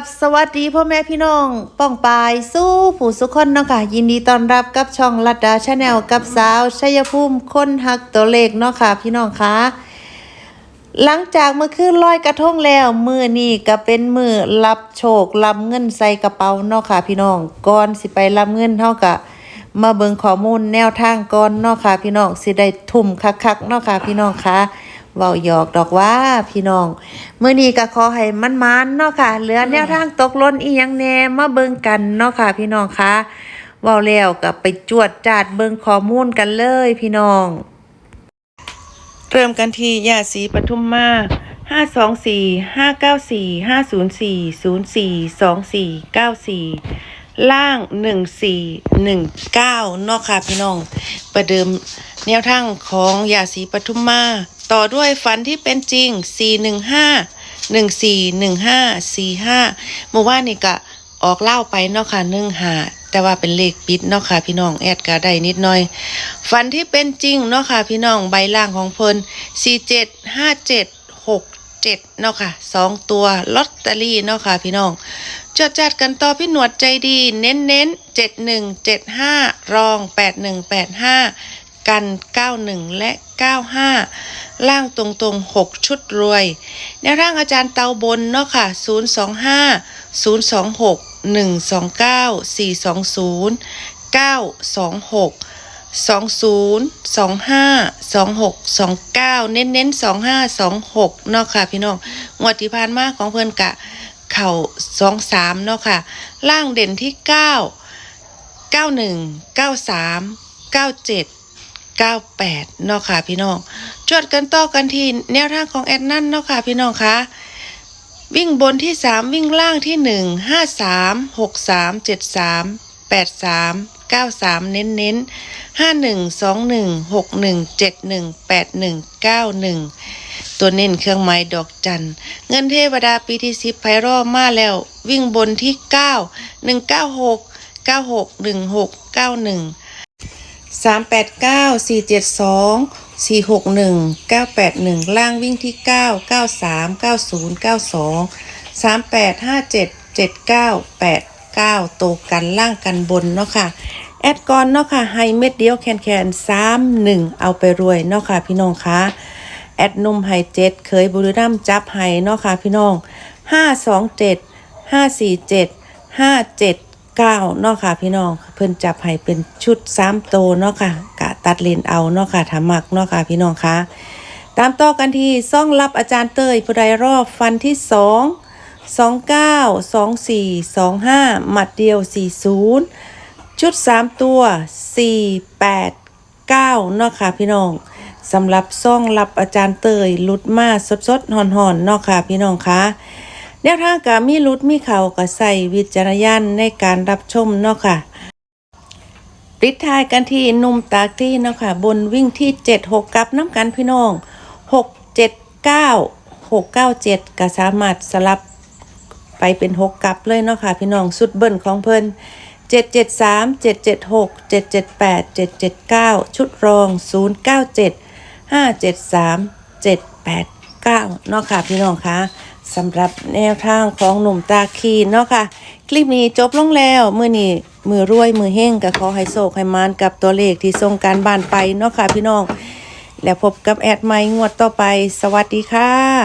บสวัสดีพ่อแม่พี่น้องป้องปายสู้ผู้สุขคนเนาะค่ะ ยินดีต้อนรับกับช่องลัดดาชาแนลกับสาวชัยภูมิคนหักตัวเลขเนาะค่ะ พี่น้องคะหลังจากเมื่อคืนลอยกระทงแล้ว มือนี่ก็เป็นมือรับโชครับเงินใส่กระเป๋าเนาะค่ะ พี่น้องก่อนสิไปรับเงินเท่ากับมาเบิ่งข้อมูลแนวทางก่อนเนาะค่ะ พี่น้องสิได้ทุ่มคักๆเนาะค่ะ พี่น้องคะ เว้าหยอกดอกว่าพี่น้องเมื้อนี้ก็ขอให้มันๆเนาะค่ะ เหลือแนวทางตกล่นอีหยังแน่มาเบิ่งกันเนาะค่ะ พี่น้องคะเว้าแล้วก็ไปจวดจาดเบิ่งข้อมูลกันเลยพี่น้อง เริ่มกันที่ยาสีปทุมมาห้าสองสี่ห้าเก้าสี่ห้าศูนย์สี่ศูนย์สี่สองสี่เก้าสี่ล่างหนึ่งสี่หนึ่งเก้าเนาะค่ะพี่น้อง ประเดิมแนวทางของยาสีปทุมมา ต่อด้วยฝันที่เป็นจริงสี่หนึ่งห้าหนึ่งสี่หนึ่งห้าสี่ห้าเมื่อวานนี่ก็ออกเล่าไปเนาะค่ะหนึ่งหาแต่ว่าเป็นเลขปิดเนาะค่ะพี่น้องแอดก็ได้นิดหน่อย ฝันที่เป็นจริงเนาะค่ะพี่น้องใบล่างของเพลินสี่เจ็ดห้าเจ็ดหกเจ็ดเนาะค่ะสองตัวลอตเตอรี่เนาะค่ะพี่น้องจดจัดกันต่อพี่หนวดใจดี เน้นเน้นเจ็ดหนึ่งเจ็ดห้ารองแปดหนึ่งแปดห้า กันเก้าหนึ่งและเก้าห้าล่างตรงตรงหกชุดรวยแนร่างอาจารย์เตาบนเนาะค่ะศูนย์สองห้าศูนย์สองหกหนึ่งสองเก้าสี่สองศูนย์เก้าสองหกสองศูนย์สองห้าสองหกสองเก้าเน้นเน้นสองห้าสองหกเนาะค่ะพี่น้องงวดที่ผ่านมาของเพื่อนกะ เข่าสองสามเนาะค่ะ ล่างเด่นที่เก้าเก้าหนึ่งเก้าแปดนาะค่ะพี่น้องจวดกันต่อกันที่แนวทางของแอดนั่นเนาะค่ะพี่น้องคะวิ่งบนที่สามวิ่งล่างที่หนึ่งห้าสามหกสามเจ็ดสามแปดสามเก้าสามเน้นเน้นห้าหนึ่งสองหนึ่งหกหนึ่งเจ็ดหนึ่งแปดหนึ่งเก้าหนึ่งตัวเน้นเครื่องไม้ดอกจัน เงินเทวดาปีที่สิบไพรอมาแล้ว วิ่งบนที่เก้าหนึ่งเก้าห กเก้าหกหนึ่งหกเก้าหนึ่งสามแปดเก้าสี่เจ็ดสองสี่หกหนึ่งเก้าแปดหนึ่งล่างวิ่งที่เก้าเก้าสามเก้าศูนย์เก้าสองสามแปดห้าเจ็ดเจ็ดเก้าแปดเก้าโตกันล่างกันบนเนาะค่ะ แอดก่อนเนาะค่ะให้เม็ดเดียวแคนแคนสามหนึ่งเอาไปรวยเนาะค่ะพี่น้องคะแอดนุ่มไฮเจ็ดเคยบุรีรัมจับไฮเนาะค่ะพี่น้องห้าสองเจ็ดห้าสี่เจ็ดห้าเจ็ด เก้าเนาะค่ะพี่น้องเพิ่นจับไฮเป็นชุดสามโตเนาะค่ะกะตัดเลนเอาเนาะค่ะถามักเนาะค่ะพี่น้องคะตามต่อกันที่ซ่องรับอาจารย์เตยผู้ใดรอบฟันที่สองสองเก้าสองสี่สองห้าหมัดเดียวสี่ศูนย์ชุด3ตัว4 8 9เก้านาะค่ะพี่น้องสำหรับซ่องรับอาจารย์เตยลุดมาสดสดๆหอนๆเนาะค่ะพี่น้องคะ แนวทางกามีลุดมีเขาก็ใส่วิจารณญาณในการรับชมเนาะค่ะปิดท้ายกันที่นุ่มตากที่เนาะค่ะบนวิ่งที่ 7 6 กับน้ำกันพี่น้อง 6 7 9 6 9 7 ก็สามารถสลับไปเป็นหกกลับเลยเนาะค่ะพี่น้องสุดเบิ้ลของเพิ่นเจ็ดเจ็ดสามเจ็ดเจ็ดหกเจ็ดเจ็ดแปดเจ็ดเจ็ดเก้าชุดรองศูนย์ เก้าเนาะค่ะพี่น้องคะสำหรับแนวทางของหนุ่มตาคีนเนาะค่ะ คลิปนี้จบลงแล้วมือนี้มือรวยมือเฮงกับขอให้โศกให้มานกับตัวเลขที่ทรงการบ้านไปเนาะค่ะพี่น้อง แล้วพบกับแอดไมค์งวดต่อไป สวัสดีค่ะ